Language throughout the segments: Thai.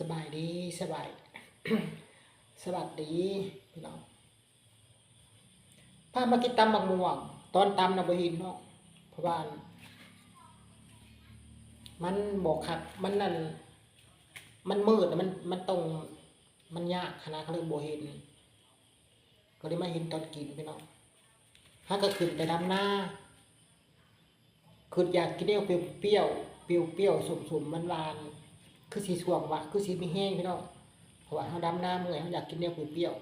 สบายดีสบายสวัสดีพี่น้องพามากินตำบักม่วง ตอนตำนะบห็นเนาะเพราะว่ามันบอกครับ มันนั่นมันมืดมันมันตรงมันยากขนาดเขาเลยบ่เห็น ก็เลยมาเห็นตอนกินพี่น้องถ้าก็ขึ้นไปดำหน้าคืออยากกินเดียวเปรี้ยวเปรี้ยวเปรี้ยวเปรี้ยวสมๆมันหวาน คือสีสวงวะคือสีมีแห้งพี่น้องเพราะว่าเขาดำหน้าเมื่อยเขาอยากกินเดียวเปรี้ยว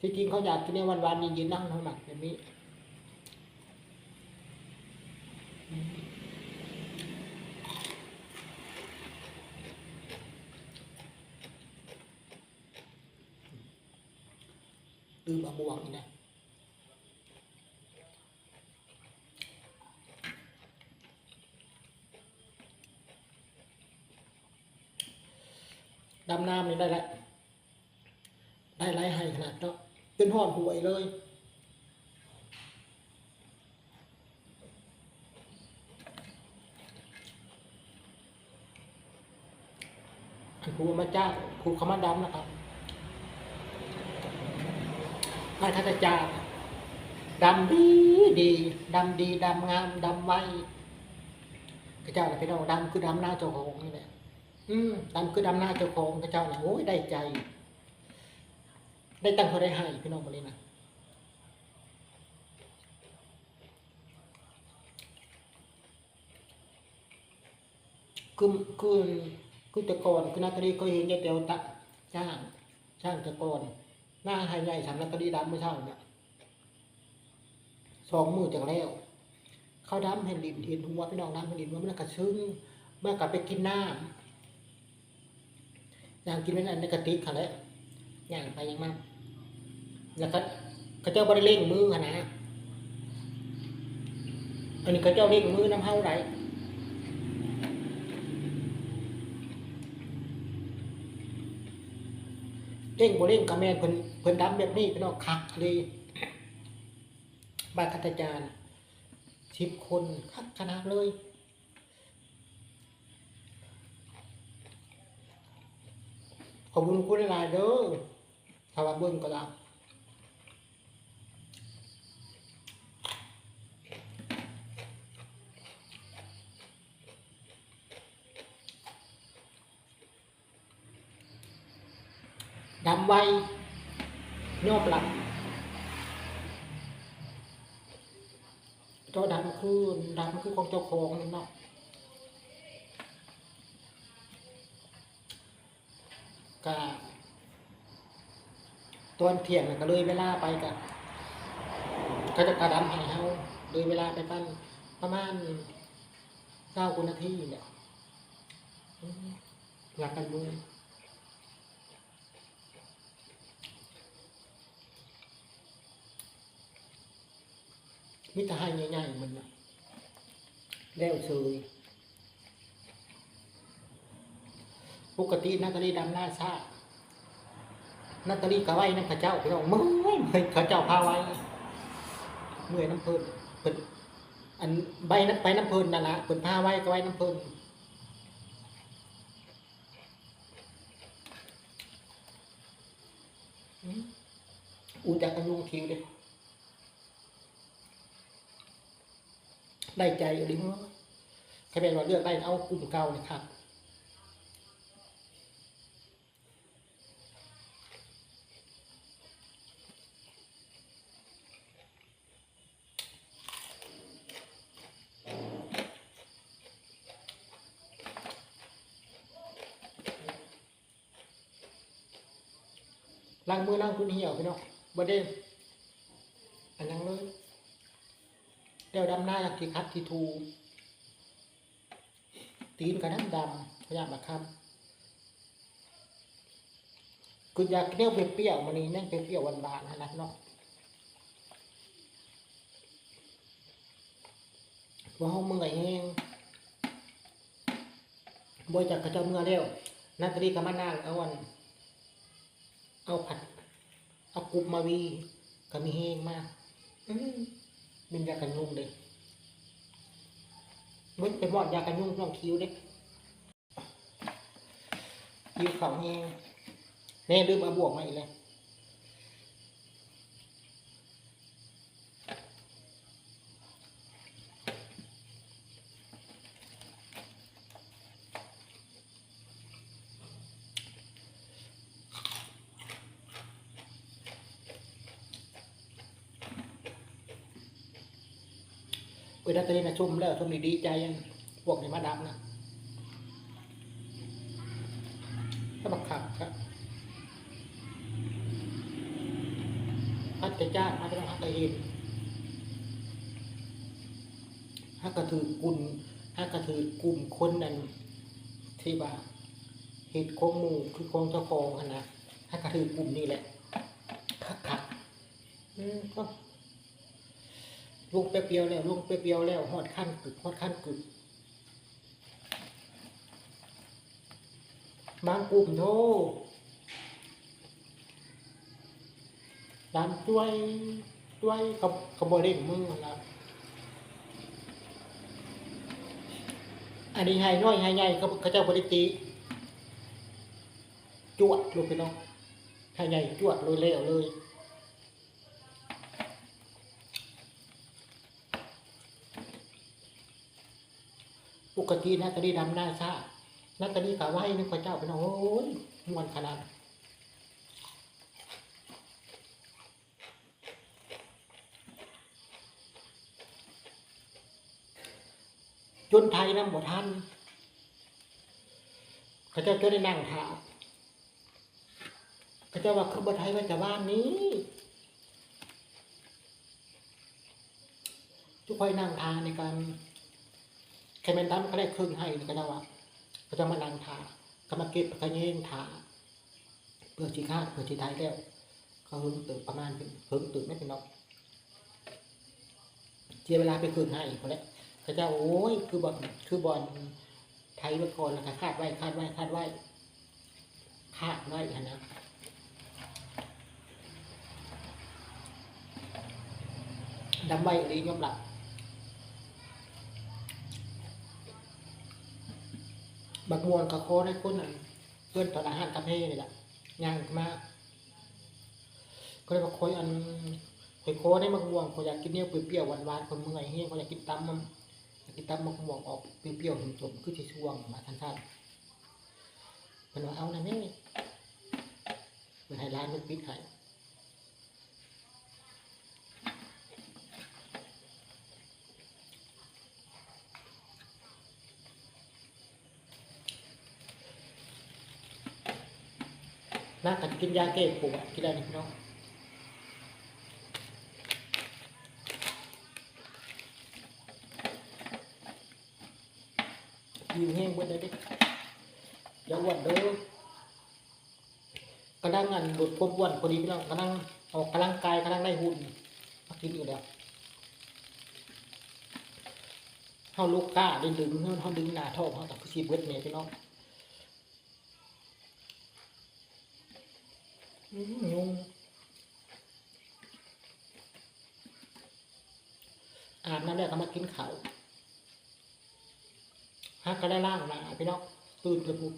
ที่จริงเขาอยากกินเดียวหวานๆเย็นๆนั่งเขาหมักแบบนี้ลืมเอาบวงนี่นะ ดำน้ำนี่ได้ละได้ไรให้ขนาดเนาะเป็นห่อนหวยเลยครูมาจ้าครูเขามาดำนะครับให้ท่านอาจารย์ดำดีดีดำดีดำงามดำไวพระเจ้าน่ะพี่น้องดำคือดำหน้าเจ้าของนี่แหละ อืมดำคือดำหน้าเจ้าของพระเจ้านะโอ้ยได้ใจ ได้ตั้งเขาได้ให้พี่น้องคนนี้นะคือคือคือต่ก่อนคือนาตาลีก็เห็นยายเตียวตักช่างช่างต่ก่อนหน้าให้ใหญ่สามนาตาลีดำเมื่อเช้าเนี่ยสองมือจากแล้ว เขาดำเห็นดินเห็นหัวพี่น้องดำเห็นดินว่ามันกระซึ้งเมื่อกลับไปกินน้ำ ย่างกินไว้นั่นในกระติกค่ะแหล้วอย่างไปยังมั่งแล้วก็เขาเจ้าบริเล่งมือค่ะนะอันนี้เขาเจ้าเล่งมือน้ำเฮาไรเล่งบ่เล่งกระแมนเพิ่นเพิ่นดำแบบนี้พี่น้องคักเลยบาทอาจารย์สิบคนคักขนาดเลย ขอบคุณคุณหลายเด้อถ้าว่าเบิ่งก็แล้ดำไวโยบหลับตัวดำคือดำคือของเจ้าของนี่เนาะ ก็ตอนเที่ยงก็เลยเวลาไปกันก็จะกระดำให้เฮาเลยเวลาไปปั้นประมาณเก้านาทีเนี่ยอืมหลักกันเมือมิตรให้ใหญ่ๆมันน่ะแล้วเฉย ปกตินาตาลีดำหน้าชานาตาลีกะไว้น้ำข้าเจ้าพี่น้องเมื่อยเมื่อยข้าเจ้าพาไว้เมื่อยน้ำเพลินเพิ่นอันใบนั้นไปน้ำเพลินนั่นละเพิ่นพาไว้ก็ไว้น้ำเพลินอืมอูจากกันยุงคิวเลยได้ใจอยู่ดิมั้งใครเป็นว่าเลือกได้เอากลุ่มเก่าเลยครับ ล้างมือล้างคุณเหี่ยวพี่น้องบ่ได้อันนั้นเลยเดี๋ยวดำหน้าอยากที่คัดที่ทูตีนกับน้ำดำพยายามมาครับคืออยากเที่ยวเปรี้ยวมันนี่แม่งเปรี้ยวๆหวานๆนะเนาะว่าห้องมึงไงแห้งบ่จากกระเจ้าเมื่อเร็วนาตาลีกับมานาเอาวัน เอาผัด เอากรุบมาวีก็มีแห้งมากมันยากันยุ่งเลยมันเป็นหมอดยากันยุ่งต้องคิ้วเด้คิ้วเขาแห้งแม่ลืมเอาบวกมาอีกแลย เวลาตอนนี้นะชุ่มแล้วชุ่มดีใจยังพวกนี้มาดำนะถ้าบักขับครับพัดจะจ้างพัดจะพัดจะเห็นฮักกระถือกุลฮักกระถือกลุ่มคนนั้นที่ว่าเหตุของมูคือของเจ้าของนะฮักกระถือกลุ่มนี่แหละคักคักอืมก็ ลุงเปรียวแล้วลุงเปรียวแล้วหอดขั้นกึกหอดขั้นกึกบางกลุ่มโทตามด้วยด้วยกับกับบริเวณมือนะอันนี้ให้น้อยให้ใหญ่เขาเขาเจ้าบริติจวดลงไปเนาะให้ใหญ่จวดเลยเร็วเลย ปกตินะตอนนี้ดำหน้าชานักกะดีกะไหว้นึกพระเจ้าเป็นโอ้ยมวนขนาดจนไทยนำบ่ทันเขาเจ้าจะได้นั่งถามเขาเจ้าว่าคือบ่ไทยว่าจะบ้านนี้ทุกคนนั่งทานในการ ค่เป็นตั้มก็ได้ครึ่งให้ก็จะว่าก็จะมานั่งทาก็มาเก็บกระเยงทาเพื่อชีคาดเพื่อชีไทยแล้วเขาหึงตื่นประมาณเป็นหึงตื่นไม่เป็นนอกเจียเวลาไปคืนให้คนแล้วเขาจะโอ้ยคือบอลคือบอลไทยไว้ก่อนแล้วก็คาดไว้คาดไว้คาดไว้คาดไว้อะนะดำไว้หรือยอมหลับ บักมวนกับโคได้คนนั้นเพื่อนตอนอาหารกาแฟนี่แหละย่างมาก็เลยบอกโคยอันโคยโคได้บักม่วงโคอยากกินเนี่ยเปรี้ยวๆหวานๆคนเมื่อยเฮียโคอยากกินตำมันอยากกินตำบักมวงออกเปรี้ยวๆสมๆคือที่ช่วงมาทันๆเป็นว่าเอานะแม่เป็นให้ร้านลูกปิดให้ น่ากันกินยาแก้ปวดกินได้ไหมพี่น้องยิวแห้งเบิดเลยดิอย่าอ้วนเด้อกำลังงานหลดความอ้วนพอดีพี่น้องกำลังออกกำลังกายกำลังได้หุ่นมากินอยู่แล้วเขาลูกกล้าได้ดึงเขาดึงหน้าท้องเขาแต่คือชีเบิดเนี่ยพี่น้อง อืมยุงอาบน้ำแล้วก็มากินข้าวฮักก็ได้ล่างนะพี่น้องตื่นกันปุ๊บ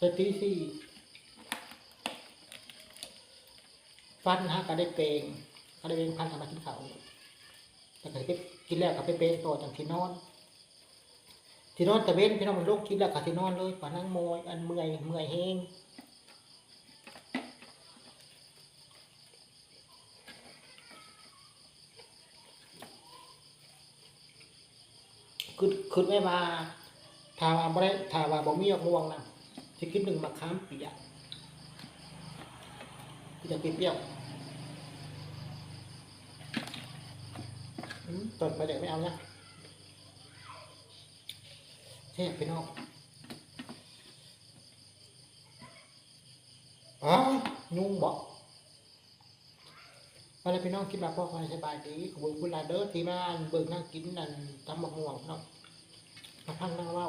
จะตีสี่ฟันฮักก็ได้เปลงก็ได้เปลงพันทำมากินเขาแต่ก็ไปกินแล้วก็ไปเปลงต่อจากที่นอนที่นอนแต่เว้นพี่น้องมันลุกกินแล้วก็ที่นอนเลยป่านั่งโมยอันเมื่อยเมื่อยแห้ง คือคือไม่มาถ้าว่าบ่ได้ถ้าว่าบ่มีออกม่วงนะสิกินหนึ่งมะขามเปียกที่จะเปรี้ยวตอนไปเด็กไม่เอานะแช่ไปนอกอ๋อยุ่งบอก พอแลยพี่น้องคิดแบบพ่อคอยสบายดีขอบคุณคุณลาเด้อที่มาเบิ่งนั่งกินนั่นตำบักม่วงเนาะมาพังนั่งเล่า